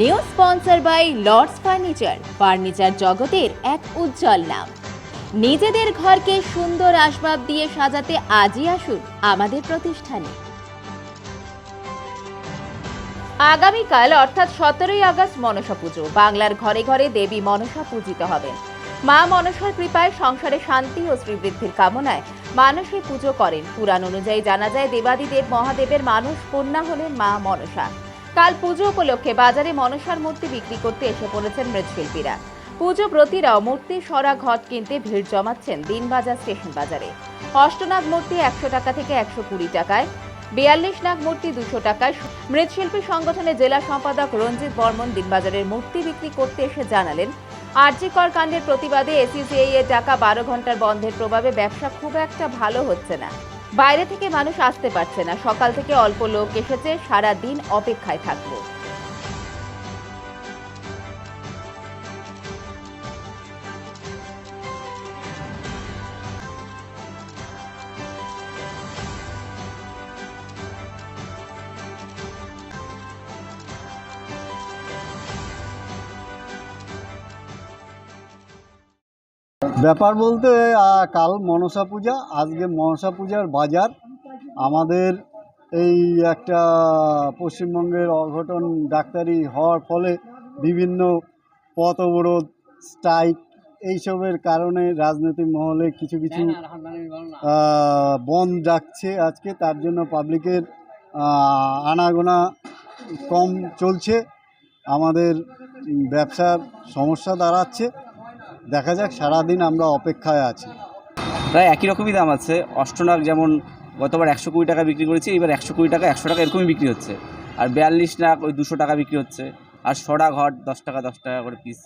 New sponsor by Lords furniture furniture জগতের এক উজ্জ্বল নাম। নিজেদের ঘরকে সুন্দর আসবাব দিয়ে সাজাতে আজই আসুন আমাদের প্রতিষ্ঠানে। আগামীকাল, অর্থাৎ সতেরোই আগস্ট, মনসা পুজো। বাংলার ঘরে ঘরে দেবী মনসা পূজিত হবেন। মা মনসার কৃপায় সংসারে শান্তি ও শ্রীবৃদ্ধির কামনায় মানুষে পুজো করেন। পুরাণ অনুযায়ী জানা যায়, দেবাদিদেব মহাদেবের মানুষ কন্যা হলেন মা মনসা। কাল পুজো উপলক্ষে বাজারে মনসার মূর্তি বিক্রি করতে এসে পড়েছেন মৃৎশিল্পীরা। পুজো প্রতিরাও মূর্তি, সরা, ঘট কিনতে ভিড় জমাচ্ছেন দিনবাজার স্টেশন বাজারে। অষ্টনাগ মূর্তি একশো টাকা থেকে একশো কুড়ি টাকায় বিয়াল্লিশ নাগ মূর্তি দুশো টাকায়। মৃৎশিল্পী সংগঠনের জেলা সম্পাদক রঞ্জিত বর্মন দিনবাজারের মূর্তি বিক্রি করতে এসে জানালেন আরজিকর কাণ্ডের প্রতিবাদে এসিসিআই এর টাকা বারো ঘণ্টার বন্ধের প্রভাবে ব্যবসা খুব একটা ভালো হচ্ছে না। বাইরে থেকে মানুষ আসতে পারছে না। সকাল থেকে অল্প লোক এসেছে সারা দিন অপেক্ষায় থাকব ব্যাপার বলতে কাল মনসা পূজা আজকে মনসা পূজার বাজার। আমাদের এই একটা পশ্চিমবঙ্গের অঘটন ডাক্তারি হওয়ার ফলে বিভিন্ন পথ অবরোধ স্ট্রাইক এইসবের কারণে রাজনৈতিক মহলে কিছু কিছু আহ, বন্ধ ডাকছে আজকে। তার জন্য পাবলিকের আনাগোনা কম চলছে। আমাদের ব্যবসার সমস্যা দাঁড়াচ্ছে। দেখা যাক, সারাদিন আমরা অপেক্ষায় আছি। প্রায় একই রকমই দাম আছে। অষ্টনাগ যেমন গতবার একশো কুড়ি টাকা বিক্রি করেছি, এবার একশো কুড়ি টাকা, একশো টাকা এরকমই বিক্রি হচ্ছে। আর বিয়াল্লিশ নাক ওই দুশো টাকা বিক্রি হচ্ছে। আর সরা ঘট দশ টাকা দশ টাকা করে পিস